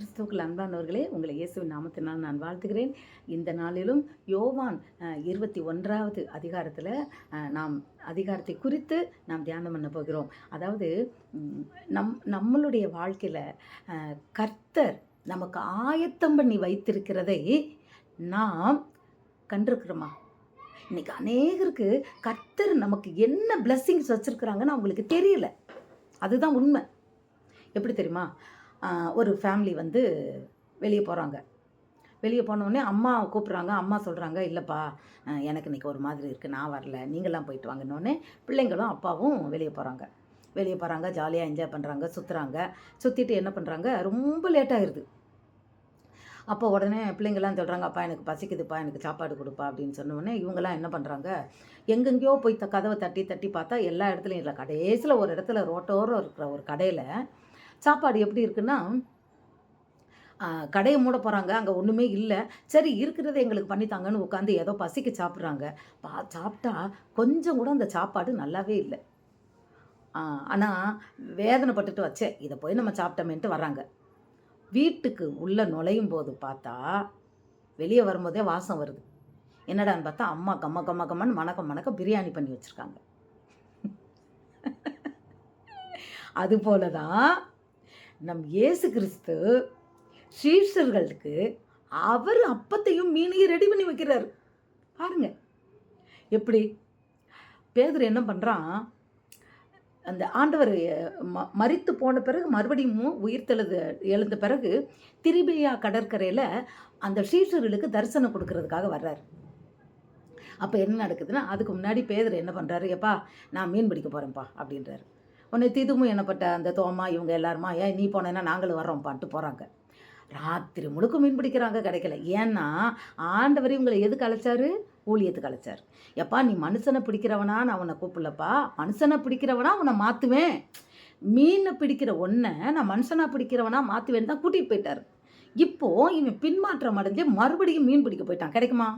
கிறிஸ்துவுக்குள் அன்பானவர்களே உங்களை இயேசுவின் நாமத்தினால் நான் வாழ்த்துகிறேன். இந்த நாளிலும் யோவான் இருபத்தி ஒன்றாவது அதிகாரத்தில் நாம் அதிகாரத்தை குறித்து நாம் தியானம் பண்ண போகிறோம். அதாவது நம் நம்மளுடைய வாழ்க்கையில் கர்த்தர் நமக்கு ஆயத்தம் பண்ணி வைத்திருக்கிறதை நாம் கண்டிருக்கிறோமா? இன்னைக்கு அநேகருக்கு கர்த்தர் நமக்கு என்ன பிளஸ்ஸிங்ஸ் வச்சுருக்குறாங்கன்னு அவங்களுக்கு தெரியல. அதுதான் உண்மை. எப்படி தெரியுமா? ஒரு ஃபேமிலி வந்து வெளியே போகிறாங்க வெளியே போனோடனே அம்மா கூப்பிட்றாங்க. அம்மா சொல்கிறாங்க இல்லைப்பா எனக்கு இன்னைக்கு ஒரு மாதிரி இருக்குது நான் வரல. நீங்களாம் போயிட்டு வாங்கினோடனே பிள்ளைங்களும் அப்பாவும் வெளியே போகிறாங்க வெளியே போகிறாங்க ஜாலியாக என்ஜாய் பண்ணுறாங்க சுற்றுறாங்க சுற்றிட்டு என்ன பண்ணுறாங்க ரொம்ப லேட் அப்போ உடனே பிள்ளைங்கள்லாம் சொல்கிறாங்க அப்பா எனக்கு பசிக்குதுப்பா. எனக்கு சாப்பாடு கொடுப்பா. அப்படின்னு சொன்னோடனே இவங்கெல்லாம் என்ன பண்ணுறாங்க எங்கெங்கேயோ போய் த கதவை தட்டி தட்டி பார்த்தா எல்லா இடத்துலையும் இல்லை. கடைசியில் ஒரு இடத்துல ரோட்டோரம் இருக்கிற ஒரு கடையில் சாப்பாடு எப்படி இருக்குன்னா கடையை மூட போகிறாங்க அங்கே ஒன்றுமே இல்லை. சரி இருக்கிறத எங்களுக்கு பண்ணித்தாங்கன்னு உட்காந்து ஏதோ பசிக்கு சாப்பிட்றாங்க. பா சாப்பிட்டா கொஞ்சம் கூட அந்த சாப்பாடு நல்லாவே இல்லை. ஆனால் வேதனைப்பட்டுட்டு வச்சே இதை போய் நம்ம சாப்பிட்டோமேன்ட்டு வர்றாங்க. வீட்டுக்கு உள்ளே நுழையும் போது பார்த்தா வெளியே வரும்போதே வாசம் வருது. என்னடான்னு பார்த்தா அம்மா கம்ம கம்ம கம்மன்னு மணக்க மணக்க பிரியாணி பண்ணி வச்சுருக்காங்க. அதுபோல தான் நம் இயேசு கிறிஸ்து சீஷர்களுக்கு அவர் அப்பத்தையும் மீனையும் ரெடி பண்ணி வைக்கிறாரு. பாருங்க. எப்படி? பேதர் என்ன பண்ணுறான் அந்த ஆண்டவர் ம மறித்து போன பிறகு மறுபடியும் உயிர்த்தெழுது எழுந்த பிறகு திரிபியா கடற்கரையில் அந்த சீஷர்களுக்கு தரிசனம் கொடுக்கறதுக்காக வர்றார். அப்போ என்ன நடக்குதுன்னா அதுக்கு முன்னாடி பேதர் என்ன பண்ணுறாரு எப்பா நான் மீன் பிடிக்க போகிறேன்ப்பா அப்படின்றாரு. உன்னை திதுமும் என்னப்பட்ட அந்த தோமா இவங்க எல்லாருமா ஏன் நீ போனேன்னா நாங்களும் வர்றோம்ப்பான்ட்டு போகிறாங்க ராத்திரி முழுக்க மீன் பிடிக்கிறாங்க கிடைக்கல. ஏன்னா ஆண்டவர் இவங்களை எதுக்கு அழைச்சாரு? ஊழியத்துக்கு அழைச்சார். எப்பா நீ மனுஷனை பிடிக்கிறவனா நான் உன்னை கூப்பிடலப்பா. மனுஷனை பிடிக்கிறவனா உன்னை மாற்றுவேன் மீனை பிடிக்கிற ஒன்றை நான் மனுஷனா பிடிக்கிறவனா மாற்றுவேன்னு தான் கூட்டிகிட்டு போயிட்டார். இப்போது இவன் பின்மாற்றம் அடைஞ்சு மறுபடியும் மீன் பிடிக்க போயிட்டான். கிடைக்குமா?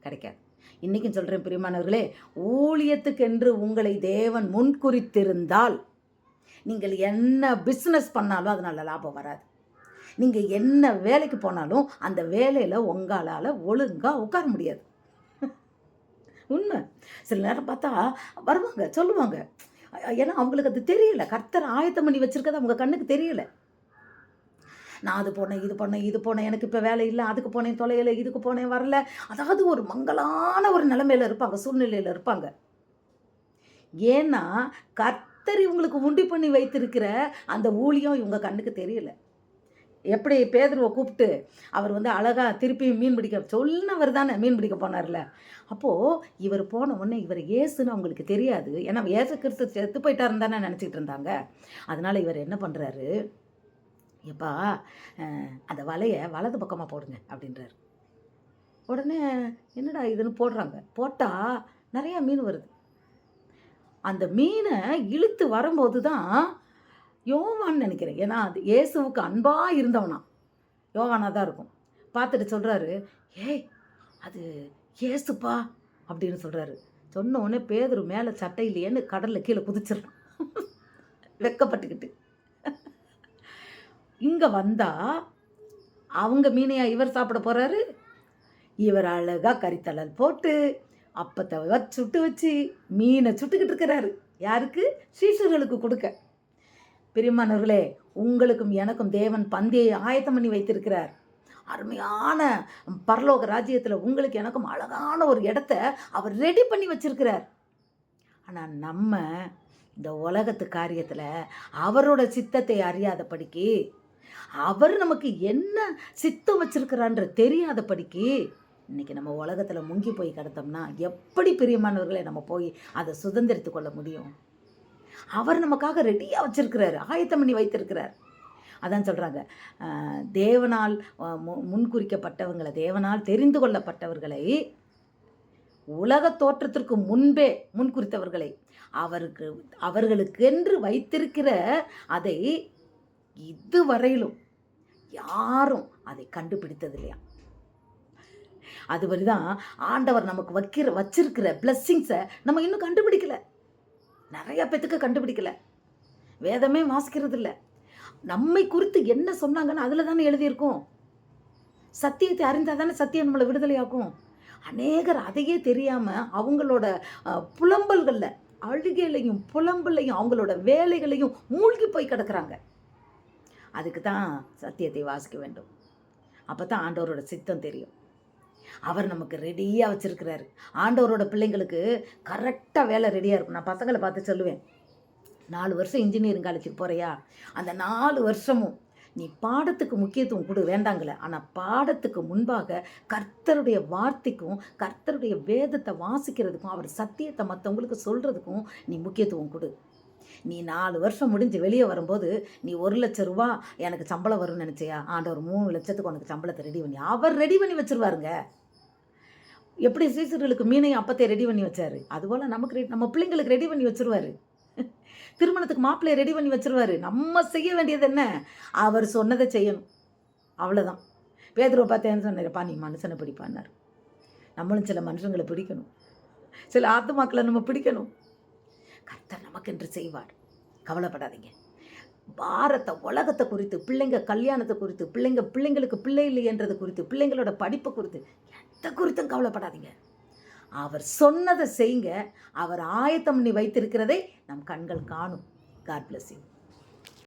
கிடைக்காது. இன்றைக்கும் சொல்கிறேன் பிரியமானவர்களே ஊழியத்துக்கென்று உங்களை தேவன் முன்குறித்திருந்தால் நீங்கள் என்ன பிஸ்னஸ் பண்ணாலும் அதனால் லாபம் வராது. நீங்கள் என்ன வேலைக்கு போனாலும் அந்த வேலையில் உங்களால் ஒழுங்காக உட்கார முடியாது. உண்மை. சில நேரம் பார்த்தா வருவாங்க சொல்லுவாங்க. ஏன்னா அவங்களுக்கு அது தெரியல. கர்த்தர் ஆயத்தம் பண்ணி வச்சுருக்கிறது அவங்க கண்ணுக்கு தெரியல. நான் அது போனேன் இது பண்ணேன் இது போனேன் எனக்கு இப்போ வேலை இல்லை அதுக்கு போனேன் தொலையில இதுக்கு போனேன் வரல. அதாவது ஒரு மங்களான ஒரு நிலைமையில் இருப்பாங்க சூழ்நிலையில் இருப்பாங்க. ஏன்னா கர்த்தர் இவங்களுக்கு உண்டி பண்ணி வைத்திருக்கிற அந்த ஊழியம் இவங்க கண்ணுக்கு தெரியல. எப்படி பேதர்வை கூப்பிட்டு அவர் வந்து அழகாக திருப்பி மீன் பிடிக்க சொன்னவர் தானே மீன் பிடிக்க போனார்ல. அப்போது இவர் போன உடனே இவர் ஏசுன்னு அவங்களுக்கு தெரியாது. ஏன்னா ஏசு கிறிஸ்து செத்து போயிட்டாருன்னு தானே நினச்சிட்டு இருந்தாங்க. அதனால் இவர் என்ன பண்ணுறாரு எப்பா அந்த வலையை வலது பக்கமாக போடுங்க அப்படின்றாரு. உடனே என்னடா இதுன்னு போடுறாங்க. போட்டால் நிறையா மீன் வருது. அந்த மீனை இழுத்து வரும்போது தான் யோவான்னு நினைக்கிறேன். ஏன்னா அது இயேசுவுக்கு அன்பாக இருந்தவனா. யோவானாக தான் இருக்கும். பார்த்துட்டு சொல்கிறாரு ஏய் அது ஏசுப்பா அப்படின்னு சொல்கிறாரு சொன்ன உடனே பேதர் மேலே சட்டை இல்லையேன்னு கடலில் கீழே குதிச்சிடுறான். வெக்கப்பட்டுக்கிட்டு. இங்கே வந்தால் அவங்க மீனையா இவர் சாப்பிட போகிறாரு இவர் அழகாக கறித்தலல் போட்டு அப்பத்தை சுட்டு வச்சு மீனை சுட்டுக்கிட்டு இருக்கிறாரு. யாருக்கு? சீசர்களுக்கு கொடுக்க. பெரியமானவர்களே உங்களுக்கும் எனக்கும் தேவன் பந்தியை ஆயத்தம் பண்ணி வைத்திருக்கிறார். அருமையான பரலோக ராஜ்யத்தில் உங்களுக்கு எனக்கும் அழகான ஒரு இடத்த அவர் ரெடி பண்ணி வச்சிருக்கிறார். ஆனால் நம்ம இந்த உலகத்து காரியத்தில் அவரோட சித்தத்தை அறியாதபடிக்கு அவர் நமக்கு என்ன சித்தம் வச்சிருக்கிறான்ற தெரியாதபடிக்கு இன்றைக்கி நம்ம உலகத்தில் முங்கி போய் கிடந்தோம்னா எப்படி பிரியமானவர்களை நம்ம போய் அதை சுதந்திரித்து கொள்ள முடியும்? அவர் நமக்காக ரெடியாக வச்சுருக்கிறாரு. ஆயத்தம் பண்ணி வைத்திருக்கிறார். அதான் சொல்கிறாங்க தேவனால் மு- முன்குறிக்கப்பட்டவங்களை தேவனால் தெரிந்து கொள்ளப்பட்டவர்களை உலக தோற்றத்திற்கு முன்பே முன்குறித்தவர்களை அவருக்கு அவர்களுக்கென்று வைத்திருக்கிற அதை இதுவரையிலும் யாரும் அதை கண்டுபிடித்தது இல்லையா அதுவரை தான் ஆண்டவர் நமக்கு வைக்கிற வச்சிருக்கிற பிளஸ்ஸிங்ஸை நம்ம இன்னும் கண்டுபிடிக்கல. நிறைய பேத்துக்கு கண்டுபிடிக்கல. வேதமே வாசிக்கிறது இல்லை நம்மை குறித்து என்ன சொன்னாங்கன்னு அதில் தானே எழுதியிருக்கும். சத்தியத்தை அறிந்தால் தானே சத்தியம் நம்மளை விடுதலையாக்கும். அநேகர் அதையே தெரியாமல் அவங்களோட புலம்பல்களில் அழுகையிலையும் புலம்பலையும் அவங்களோட வேலைகளையும் மூழ்கி போய் கிடக்குறாங்க. அதுக்கு தான் சத்தியத்தை வாசிக்க வேண்டும். அப்போ தான் ஆண்டவரோட சித்தம் தெரியும். அவர் நமக்கு ரெடியாக வச்சுருக்கிறாரு. ஆண்டவரோட பிள்ளைங்களுக்கு கரெக்டாக வேலை ரெடியாக இருக்கும். நான் பசங்களை பார்த்து சொல்லுவேன். நாலு வருஷம் இன்ஜினியரிங் காலேஜுக்கு போகிறியா அந்த நாலு வருஷமும் நீ பாடத்துக்கு முக்கியத்துவம் கொடு வேண்டாங்களே ஆனால் பாடத்துக்கு முன்பாக கர்த்தருடைய வார்த்தைக்கும் கர்த்தருடைய வேதத்தை வாசிக்கிறதுக்கும் அவர் சத்தியத்தை மற்றவங்களுக்கு சொல்கிறதுக்கும் நீ முக்கியத்துவம் கொடு. நீ நாலு வருஷம் முடிஞ்சு வெளியே வரும்போது நீ ஒரு லட்ச ரூபா எனக்கு சம்பளம் வரும்னு நினச்சியா? ஆண்டவர் மூணு லட்சத்துக்கு உனக்கு சம்பளத்தை ரெடி பண்ணி அவர் ரெடி பண்ணி வச்சிருவாருங்க. எப்படி சீசர்களுக்கு மீனையும் அப்பத்தை ரெடி பண்ணி வச்சாரு? அதுபோல் நமக்கு ரெடி நம்ம பிள்ளைங்களுக்கு ரெடி பண்ணி வச்சிருவாரு. திருமணத்துக்கு மாப்பிள்ளையை ரெடி பண்ணி வச்சிருவாரு. நம்ம செய்ய வேண்டியது என்ன? அவர் சொன்னதை செய்யணும். அவ்வளோதான் பேதுருவை பார்த்தேன்னு சொன்னார்ப்பா நீ மனுஷனை பிடிப்பான்னார். நம்மளும் சில மனுஷங்களை பிடிக்கணும். சில ஆத்துமாக்களை நம்ம பிடிக்கணும். கர்த்தர் நமக்கென்று செய்வார். கவலைப்படாதீங்க. பாரத்தை உலகத்தை குறித்து பிள்ளைங்க கல்யாணத்தை குறித்து பிள்ளைங்க பிள்ளைங்களுக்கு பிள்ளை இல்லைன்றது குறித்து பிள்ளைங்களோட படிப்பை குறித்து எந்த குறித்தும் கவலைப்படாதீங்க. அவர் சொன்னதை செய்யுங்க. அவர் ஆயத்தம் பண்ணி வைத்திருக்கிறதை நம் கண்கள் காணும். God bless you